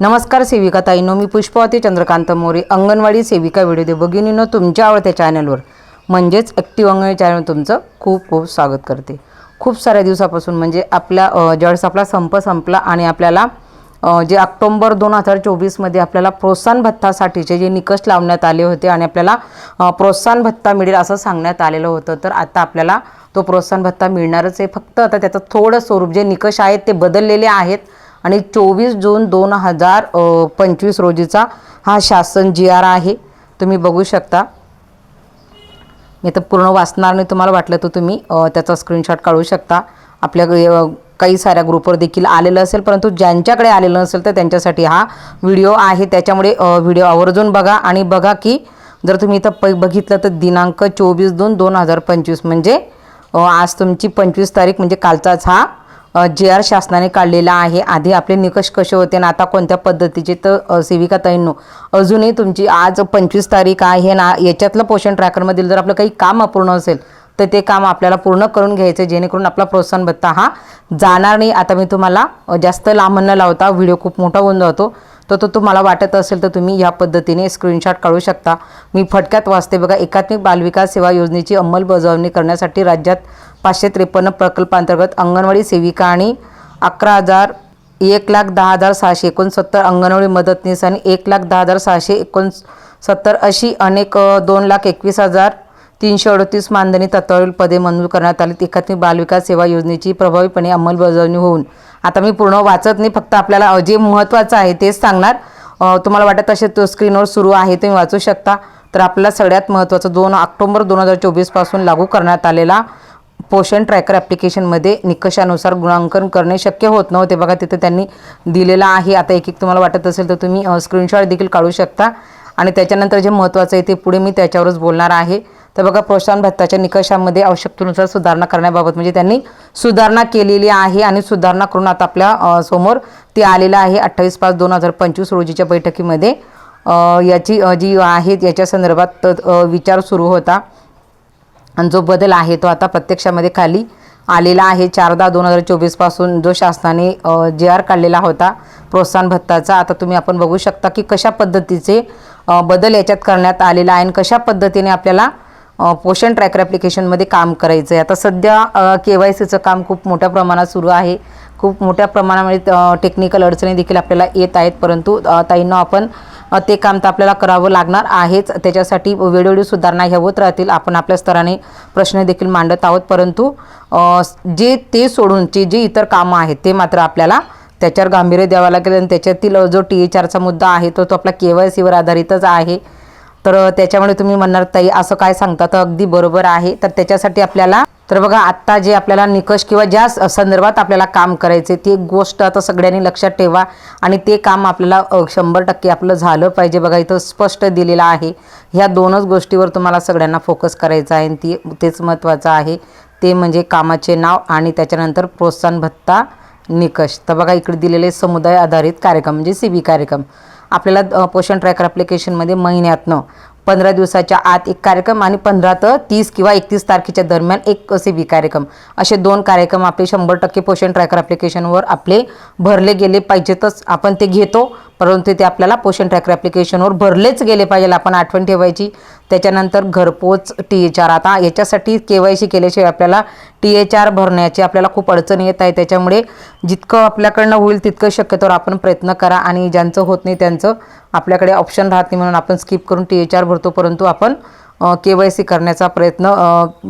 नमस्कार सेविका ताईनो मी पुष्पावती चंद्रकांत मोरे अंगणवाडी सेविका व्हिडिओ दे भगिनीनं तुमच्या आवडत्या चॅनलवर. म्हणजेच ॲक्टिव्ह अंगणवाडी चॅनल तुमचं खूप खूप स्वागत करते. खूप साऱ्या दिवसापासून म्हणजे आपल्या ज्यावेळेस आपला संप संपला आणि आपल्याला जे ऑक्टोंबर दोन हजार चोवीसमध्ये आपल्याला प्रोत्साहन भत्तासाठीचे जे निकष लावण्यात आले होते आणि आपल्याला प्रोत्साहन भत्ता मिळेल असं सांगण्यात आलेलं होतं तर आता आपल्याला तो प्रोत्साहन भत्ता मिळणारच आहे. फक्त आता त्याचं थोडं स्वरूप जे निकष आहेत ते बदललेले आहेत. आणि चोवीस जून दोन हजार पंचवीस रोजीचा हा शासन जी आर आहे. तुम्ही बघू शकता. मी तर पूर्ण वाचणार नाही तुम्हाला वाटलं तर तुम्ही त्याचा स्क्रीनशॉट काढू शकता. आपल्या काही साऱ्या ग्रुपवर देखील आलेलं असेल परंतु ज्यांच्याकडे आलेलं नसेल तर त्यांच्यासाठी हा व्हिडिओ आहे. त्याच्यामुळे व्हिडिओ आवर्जून बघा आणि बघा की जर तुम्ही इथं प बघितलं तर दिनांक चोवीस दोन दोन हजार पंचवीस म्हणजे आज तुमची पंचवीस तारीख म्हणजे कालचाच हा जे आर शासनाने काढलेला आहे. आधी आपले निकष कसे होते आणि आता कोणत्या पद्धतीचे तर सेविका ताईंनो अजूनही तुमची आज पंचवीस तारीख आहे. ना याच्यातलं पोषण ट्रॅकरमधील जर आपलं काही काम अपूर्ण असेल तर ते काम आपल्याला पूर्ण करून घ्यायचं जेणेकरून आपला प्रोत्साहन भत्ता हा जाणार नाही. आता मी तुम्हाला जास्त लांब न लावता व्हिडिओ खूप मोठा होऊन जातो. तर तो तुम्हाला वाटत असेल तर तुम्ही या पद्धतीने स्क्रीनशॉट काढू शकता. मी फटक्यात वाचते बघा एकात्मिक बालविकास सेवा योजनेची अंमलबजावणी करण्यासाठी राज्यात पाचशे त्रेपन्न प्रकल्पांतर्गत अंगणवाडी सेविका आणि अकरा हजार एक लाख दहा हजार सहाशे एकोणसत्तर अंगणवाडी मदतनीस आणि एक लाख दहा हजार सहाशे एकोणसत्तर अशी अनेक दोन लाख एकवीस हजार तीनशे अडतीस मानधनी तत्वावरील पदे मंजूर करण्यात आली एकात्मिक बालविकास सेवा योजनेची प्रभावीपणे अंमलबजावणी होऊन. आता मी पूर्ण वाचत नाही फक्त आपल्याला जे महत्त्वाचं आहे तेच सांगणार. तुम्हाला वाटत असेल तो स्क्रीनवर सुरू आहे तुम्ही वाचू शकता. तर आपल्याला सगळ्यात महत्त्वाचं दोन ऑक्टोबर दोन हजार चोवीसपासून लागू करण्यात आलेला पोषण ट्रॅकर ॲप्लिकेशनमध्ये निकषानुसार गुणांकन करणे शक्य होत नव्हते. बघा तिथे त्यांनी दिलेलं आहे. आता एक एक तुम्हाला वाटत असेल तर तुम्ही स्क्रीनशॉट देखील काढू शकता. आणि त्याच्यानंतर जे महत्त्वाचं आहे ते पुढे मी त्याच्यावरच बोलणार आहे. तर बघा प्रोत्साहन भत्ताच्या निकषामध्ये आवश्यकतेनुसार सुधारणा करण्याबाबत म्हणजे त्यांनी सुधारणा केलेली आहे आणि सुधारणा करून आता आपल्यासमोर ते आलेलं आहे अठ्ठावीस पाच दोन हजार पंचवीस रोजीच्या बैठकीमध्ये. याची जी आहे याच्या संदर्भात विचार सुरू होता. आणि जो बदल आहे तो आता प्रत्यक्षामध्ये खाली आलेला आहे. चार दहा दोन हजार चोवीसपासून जो शासनाने जे आर काढलेला होता प्रोत्साहन भत्ताचा आता तुम्ही आपण बघू शकता की कशा पद्धतीचे बदल याच्यात करण्यात आलेला आहे आणि कशा पद्धतीने आपल्याला पोषण ट्रॅकर ॲप्लिकेशनमध्ये काम करायचं आहे आता सध्या के वाय सीचं काम खूप मोठ्या प्रमाणात सुरू आहे. खूप मोठ्या प्रमाणामध्ये टेक्निकल अडचणी देखील आपल्याला येत आहेत. परंतु ताईंना आपण ते काम तर आपल्याला करावं लागणार आहेच. त्याच्यासाठी वेळोवेळी सुधारणा ह्या होत राहतील. आपण आपल्या स्तराने प्रश्न देखील मांडत आहोत. परंतु जे ते सोडूनचे जे इतर कामं आहेत ते मात्र आपल्याला त्याच्यावर गांभीर्य द्यावं लागेल. आणि त्याच्यातील जो टी एच आरचा मुद्दा आहे तो तो आपला के वाय सीवर आधारितच आहे. तर त्याच्यामुळे तुम्ही म्हणणार ताई असं काय सांगता तर अगदी बरोबर आहे. तर त्याच्यासाठी आपल्याला तर बघा आत्ता जे आपल्याला निकष किंवा ज्या संदर्भात आपल्याला काम करायचे ती एक गोष्ट आता सगळ्यांनी लक्षात ठेवा आणि ते काम आपल्याला शंभर टक्के आपलं झालं पाहिजे. बघा इथं स्पष्ट दिलेलं आहे. ह्या दोनच गोष्टीवर तुम्हाला सगळ्यांना फोकस करायचा आहे आणि ती तेच महत्त्वाचं आहे. ते म्हणजे कामाचे नाव आणि त्याच्यानंतर प्रोत्साहन भत्ता निकष. तर बघा इकडे दिलेले समुदाय आधारित कार्यक्रम म्हणजे सी बी कार्यक्रम. आपल्याला पोषण ट्रॅकर ॲप्लिकेशनमध्ये महिन्यातनं पंधरा दिवसाच्या आत एक कार्यक्रम आणि पंधरा तर तीस किंवा एकतीस तारखेच्या दरम्यान एक असे बी कार्यक्रम. असे दोन कार्यक्रम आपले शंभर टक्के पोषण ट्रॅकर ॲप्लिकेशनवर आपले भरले गेले पाहिजेतच. आपण ते घेतो परंतु ते आपल्याला पोषण ट्रॅकर ॲप्लिकेशनवर भरलेच गेले पाहिजे आपण आठवण ठेवायची. त्याच्यानंतर घरपोच टी एच आर आता याच्यासाठी के वाय सी केल्याशिवाय आपल्याला टी एच आर भरण्याची आपल्याला खूप अडचण येत आहे. त्याच्यामुळे जितकं आपल्याकडनं होईल तितकं शक्यतोवर आपण प्रयत्न करा आणि ज्यांचं होत नाही त्यांचं आपल्याकडे ऑप्शन राहत नाही म्हणून आपण स्किप करून टी एच आर भरतो. परंतु आपण के वाय सी करण्याचा प्रयत्न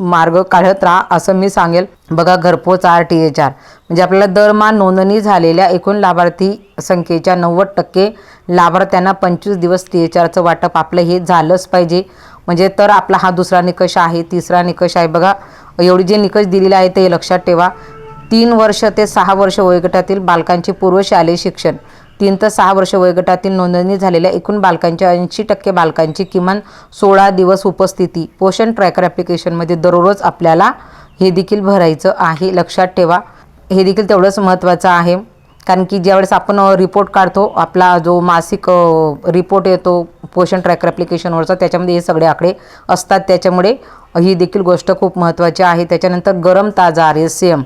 मार्ग काढत राहा असं मी सांगेल. बघा घरपोच आर टी एच आर म्हणजे आपल्याला दरमान नोंदणी झालेल्या एकूण लाभार्थी संख्येच्या नव्वद टक्के लाभार्थ्यांना पंचवीस दिवस टी एच आरचं वाटप आपलं हे झालंच पाहिजे. म्हणजे तर आपला हा दुसरा निकष आहे तिसरा निकष आहे. बघा एवढी जे निकष दिलेले आहेत ते लक्षात ठेवा. तीन वर्ष ते सहा वर्ष वयोगटातील बालकांचे पूर्वशालेय शिक्षण. तीन ते सहा वर्ष वयोगटातील नोंदणी झालेल्या एकूण बालकांच्या ऐंशी टक्के बालकांची किमान सोळा दिवस उपस्थिती पोषण ट्रॅकर ॲप्लिकेशनमध्ये दररोज आपल्याला हे देखील भरायचं आहे. लक्षात ठेवा. हे देखील तेवढंच महत्त्वाचं आहे. कारण की ज्यावेळेस आपण रिपोर्ट काढतो आपला जो मासिक रिपोर्ट येतो पोषण ट्रॅकर ॲप्लिकेशनवरचा त्याच्यामध्ये हे सगळे आकडे असतात. त्याच्यामुळे ही देखील गोष्ट खूप महत्त्वाची आहे. त्याच्यानंतर गरम ताजा आर एस सी एम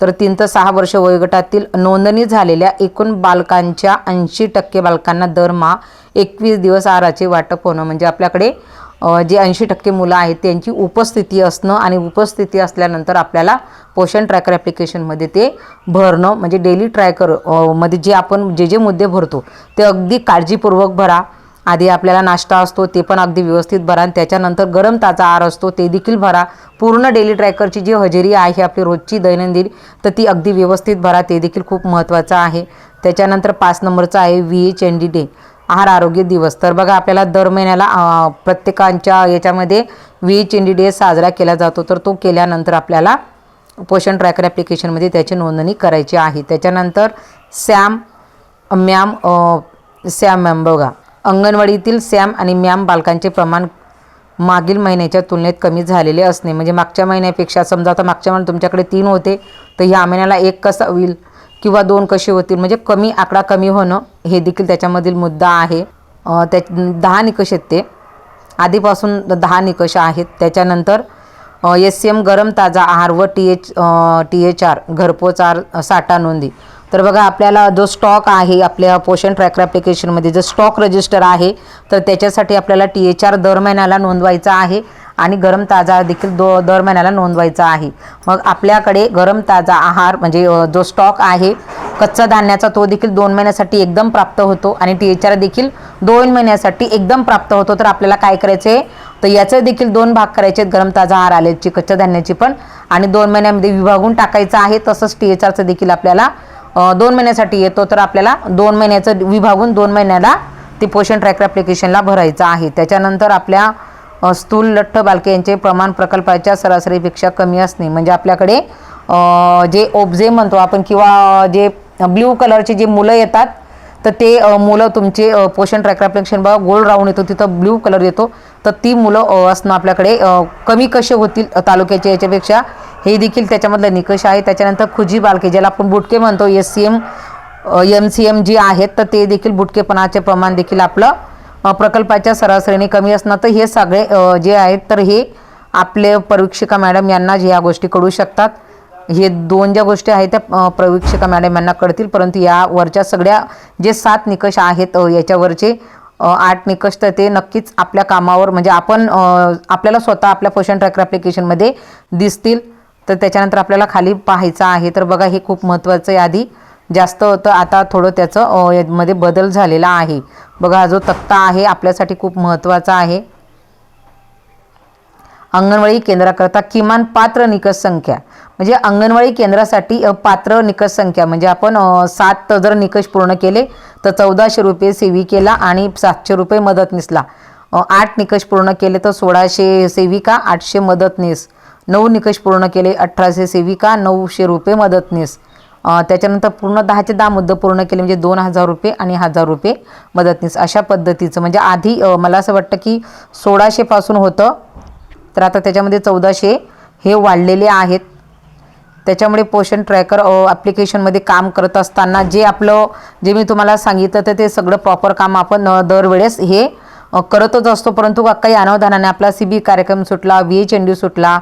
तर तीन ते सहा वर्ष वयोगटातील नोंदणी झालेल्या एकूण बालकांच्या ऐंशी टक्के बालकांना दरमहा एकवीस दिवस आहाराचे वाटप होणं म्हणजे आपल्याकडे जे ऐंशी टक्के मुलं आहेत त्यांची उपस्थिती असणं आणि उपस्थिती असल्यानंतर आपल्याला पोषण ट्रॅकर ॲप्लिकेशनमध्ये ते भरणं म्हणजे डेली ट्रॅकरमध्ये जे आपण जे जे मुद्दे भरतो ते अगदी काळजीपूर्वक भरा. आधी आपल्याला नाश्ता असतो ते पण अगदी व्यवस्थित भरा आणि त्याच्यानंतर गरम ताजा आहार असतो ते देखील भरा. पूर्ण डेली ट्रॅकरची जी हजेरी आहे आपली रोजची दैनंदिन तर ती अगदी व्यवस्थित भरा ते देखील खूप महत्त्वाचं आहे. त्याच्यानंतर पाच नंबरचं आहे V H N D day आहार आरोग्य दिवस. तर बघा आपल्याला दर महिन्याला प्रत्येकांच्या याच्यामध्ये वी चिंडी डे साजरा केला जातो. तर तो केल्यानंतर आपल्याला पोषण ट्रॅकर ॲप्लिकेशनमध्ये त्याची नोंदणी करायची आहे. त्याच्यानंतर सॅम मॅम सॅम मॅम बघा. अंगणवाडीतील सॅम आणि मॅम बालकांचे प्रमाण मागील महिन्याच्या तुलनेत कमी झालेले असणे. म्हणजे मागच्या महिन्यापेक्षा समजा आता मागच्या महिन्यात तुमच्याकडे तीन होते तर ह्या महिन्याला एक कसा होईल? किंवा दोन कसे होतील म्हणजे कमी आकडा कमी होणं हे देखील त्याच्यामधील मुद्दा आहे. त्या दहा निकष आहेत ते. आधीपासून दहा निकष आहेत. त्याच्यानंतर एस सी एम गरम ताजा आहार व T H T H R घरपोच आर साठा नोंदी. तर बघा आपल्याला जो स्टॉक आहे आपल्या पोषण ट्रॅकर ॲप्लिकेशनमध्ये जो स्टॉक रजिस्टर आहे तर त्याच्यासाठी आपल्याला टी एच आर दर महिन्याला नोंदवायचा आहे. आणि गरम ताजा देखील दो दर महिन्याला नोंदवायचा आहे. मग आपल्याकडे गरम ताजा आहार म्हणजे जो स्टॉक आहे कच्चा धान्याचा तो देखील दोन महिन्यासाठी एकदम प्राप्त होतो आणि टी एच आर देखील दोन महिन्यासाठी एकदम प्राप्त होतो. तर आपल्याला काय करायचं आहे तर याचे देखील दोन भाग करायचे आहेत गरम ताजा आहार आल्याची कच्च्या धान्याची पण. आणि दोन महिन्यामध्ये विभागून टाकायचं आहे तसंच टी एच आरचं देखील आपल्याला दोन महिन्यासाठी येतो. तर आपल्याला दोन महिन्याचं विभागून दोन महिन्याला ते पोषण ट्रॅकर ॲप्लिकेशनला भरायचं आहे. त्याच्यानंतर आपल्या स्थूल लठ्ठ बालके यांचे प्रमाण प्रकल्पाच्या सरासरीपेक्षा कमी असणे. म्हणजे आपल्याकडे जे ओबजे म्हणतो आपण किंवा जे ब्ल्यू कलरचे जे मुलं येतात तर ते मुलं तुमचे पोषण ट्रॅकर बघा गोल राऊंड येतो तिथं ब्ल्यू कलर येतो. तर ती मुलं असणं आपल्याकडे कमी कसे होतील तालुक्याचे तालुक्याच्या याच्यापेक्षा हे देखील त्याच्यामधलं निकष आहे. त्याच्यानंतर खुजी बालके ज्याला आपण बुटके म्हणतो S C M M C M G आहेत तर ते देखील बुटकेपणाचे प्रमाण देखील आपलं प्रकल्पाच्या सरासरीने कमी असणार. तर हे सगळे जे आहेत तर हे आपले परीक्षिका मॅडम यांना ह्या या गोष्टी कळू शकतात. हे दोन ज्या गोष्टी आहेत त्या प्रवीक्षिका मॅडम यांना कळतील. परंतु यावरच्या सगळ्या जे सात निकष आहेत याच्यावरचे आठ निकष तर ते नक्कीच आपल्या कामावर म्हणजे आपण आपल्याला स्वतः आपल्या पोषण ट्रॅकर ॲप्लिकेशनमध्ये दिसतील. तर त्याच्यानंतर आपल्याला खाली पाहायचं आहे. तर बघा हे खूप महत्त्वाचं आहे आधी. जास्त होतं. आता थोडं त्याचं यामध्ये बदल झालेला आहे. बघा हा जो तक्ता आहे आपल्यासाठी खूप महत्त्वाचा आहे. अंगणवाडी केंद्राकरता किमान पात्र निकष संख्या. म्हणजे अंगणवाडी केंद्रासाठी पात्र निकष संख्या. म्हणजे आपण सात जर निकष पूर्ण केले तर चौदाशे रुपये सेविकेला आणि सातशे रुपये मदतनीसला. आठ निकष पूर्ण केले तर सोळाशे सेविका आठशे मदतनीस. नऊ निकष पूर्ण केले अठराशे सेविका नऊशे रुपये मदतनीस. त्याच्यानंतर पूर्ण दहाचे दहा मुद्दे पूर्ण केले म्हणजे दोन हजार रुपये आणि हजार रुपये मदतनीस. अशा पद्धतीचं. म्हणजे आधी मला असं वाटतं की सोळाशेपासून होतं तर आता त्याच्यामध्ये चौदाशे हे वाढलेले आहेत. त्याच्यामुळे पोषण ट्रॅकर ॲप्लिकेशनमध्ये काम करत असताना जे आपलं जे मी तुम्हाला सांगितलं तर ते सगळं प्रॉपर काम आपण दरवेळेस हे करतच असतो. परंतु काही अनावधानाने आपला सी बी कार्यक्रम सुटला व्ही एच एन डी सुटला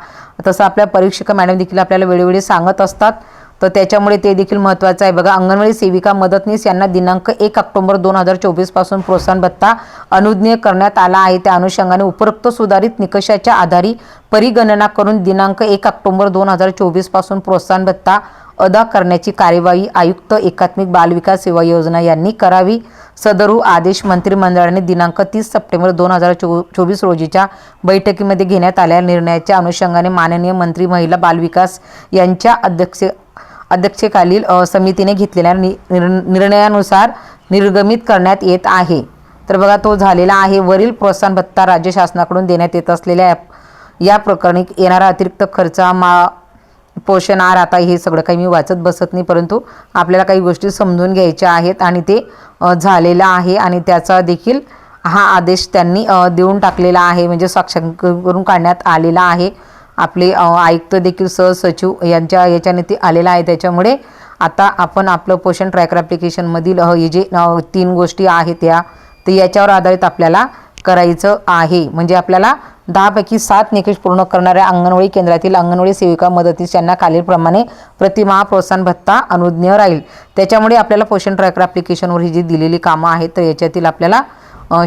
तसं आपल्या परीक्षक मॅडम देखील आपल्याला वेळोवेळी सांगत असतात. तर त्याच्यामुळे ते देखील महत्त्वाचं आहे. बघा अंगणवाडी सेविका मदतनीस यांना दिनांक एक ऑक्टोबर दोन हजार चोवीसपासून प्रोत्साहन भत्ता अनुज्ञेय करण्यात आला आहे. त्या अनुषंगाने उपरोक्त सुधारित निकषाच्या आधारे परिगणना करून दिनांक एक ऑक्टोबर दोन हजार चोवीसपासून प्रोत्साहन भत्ता अदा करण्याची कार्यवाही आयुक्त एकात्मिक बालविकास सेवा योजना यांनी करावी. सदरू आदेश मंत्रिमंडळाने दिनांक तीस सप्टेंबर दोन हजार चो चोवीस रोजीच्या बैठकीमध्ये घेण्यात आलेल्या निर्णयाच्या अनुषंगाने माननीय मंत्री महिला बालविकास यांच्या अध्यक्ष अध्यक्षेखालील समितीने घेतलेल्या नि निर- निर्णयानुसार निर्गमित करण्यात येत आहे. तर बघा तो झालेला आहे. वरील प्रोत्साहन भत्ता राज्य शासनाकडून देण्यात येत असलेल्या ॲप या प्रकरणी येणारा अतिरिक्त खर्च मा पोषण आहार आता हे सगळं काही मी वाचत बसत नाही परंतु आपल्याला काही गोष्टी समजून घ्यायच्या आहेत आणि ते झालेलं आहे आणि त्याचा देखील हा आदेश त्यांनी देऊन टाकलेला आहे. म्हणजे साक्षर करून काढण्यात आलेला आहे. आपले आयुक्त देखील सहसचिव यांच्या याच्याने ते आलेला आहे. त्याच्यामुळे आता आपण आपलं पोषण ट्रॅकर ॲप्लिकेशनमधील हे जे तीन गोष्टी आहेत या तर याच्यावर आधारित आपल्याला करायचं आहे. म्हणजे आपल्याला दहापैकी सात निकष पूर्ण करणाऱ्या अंगणवाडी केंद्रातील अंगणवाडी सेविका मदतीस यांना खालीलप्रमाणे प्रतिमा प्रोत्साहन भत्ता अनुज्ञ राहील. त्याच्यामुळे आपल्याला पोषण ट्रॅकर ॲप्लिकेशनवर ही जी दिलेली कामं आहेत तर याच्यातील आपल्याला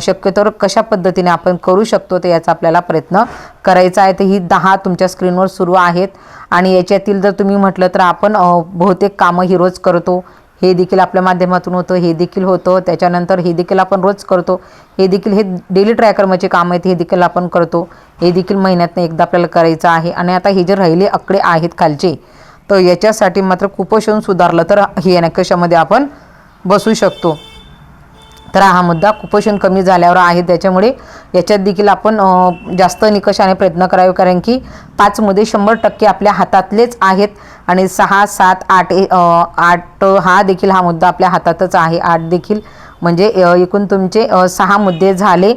शक्यतोवर कशा पद्धतीने आपण करू शकतो तर याचा आपल्याला प्रयत्न करायचा आहे. तर ही दहा तुमच्या स्क्रीनवर सुरू आहेत. आणि याच्यातील जर तुम्ही म्हटलं तर आपण बहुतेक कामं ही रोज करतो. हे देखील आपल्या माध्यमातून होतं हे देखील होतं. त्याच्यानंतर हे देखील आपण रोज करतो. हे देखील हे डेली ट्रॅकरमध्ये काम आहेत हे देखील आपण करतो. हे देखील महिन्यातनं एकदा आपल्याला करायचं आहे. आणि आता हे जे राहिले आकडे आहेत खालचे तर याच्यासाठी मात्र कुपोषण सुधारलं तर हे नकशामध्ये आपण बसू शकतो. तर हा मुद्दा कुपोषण कमी झाल्यावर आहे. त्याच्यामुळे याच्यात देखील आपण जास्त निकषाने प्रयत्न करावे. कारण की पाच मुद्दे शंभर टक्के आपल्या हातातलेच आहेत. आणि सहा सात आठ आठ हा देखील हा मुद्दा आपल्या हातातच आहे. आठ देखील म्हणजे एकूण तुमचे सहा मुद्दे झाले.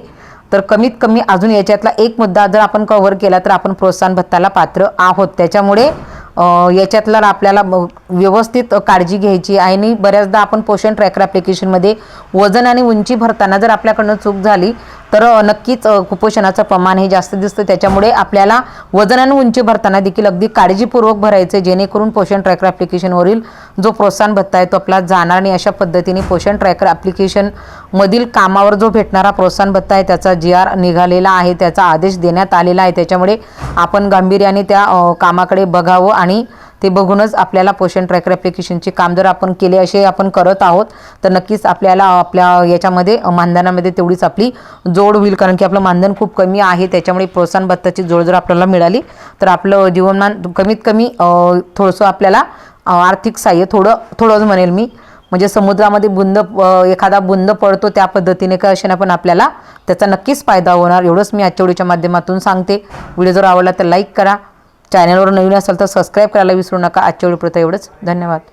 तर कमीत कमी अजून याच्यातला एक मुद्दा जर आपण कव्हर केला तर आपण प्रोत्साहन भत्ताला पात्र आहोत. त्याच्यामुळे याच्यातला आपल्याला व्यवस्थित काळजी घ्यायची आहे. आणि बऱ्याचदा आपण पोषण ट्रॅकर ॲप्लिकेशनमध्ये वजन आणि उंची भरताना जर आपल्याकडनं चूक झाली तर नक्कीच कुपोषणाचं प्रमाण हे जास्त दिसतं. त्याच्यामुळे आपल्याला वजन आणि उंची भरताना देखील अगदी काळजीपूर्वक भरायचे जेणेकरून पोषण ट्रॅकर ॲप्लिकेशनवरील जो प्रोत्साहन भत्ता आहे तो आपला जाणार आणि अशा पद्धतीने पोषण ट्रॅकर ॲप्लिकेशनमधील कामावर जो भेटणारा प्रोत्साहन भत्ता आहे त्याचा जी आर निघालेला आहे त्याचा आदेश देण्यात आलेला आहे. त्याच्यामुळे आपण गांभीर्याने त्या कामाकडे बघावं आणि ते बघूनच आपल्याला पोषण ट्रॅकर ॲप्लिकेशनचे काम जर आपण केले असे आपण करत आहोत तर नक्कीच आपल्याला आपल्या याच्यामध्ये मानधनामध्ये तेवढीच आपली जोड होईल. कारण की आपलं मानधन खूप कमी आहे त्याच्यामुळे प्रोत्साहन भत्ताची जोड जर आपल्याला मिळाली तर आपलं जीवनमान कमीत कमी थोडंसं आपल्याला आर्थिक सहाय्य थोडं थोडंच म्हणेल मी. म्हणजे समुद्रामध्ये बुंद एखादा बुंद पडतो त्या पद्धतीने का असे पण आपल्याला त्याचा नक्कीच फायदा होणार. एवढंच मी आजच्या व्हिडिओच्या माध्यमातून सांगते. व्हिडिओ जर आवडला तर लाईक करा. चॅनलवर नवीन असेल तर सबस्क्राईब करायला विसरू नका. आजच्या व्हिडिओ एवढंच. धन्यवाद.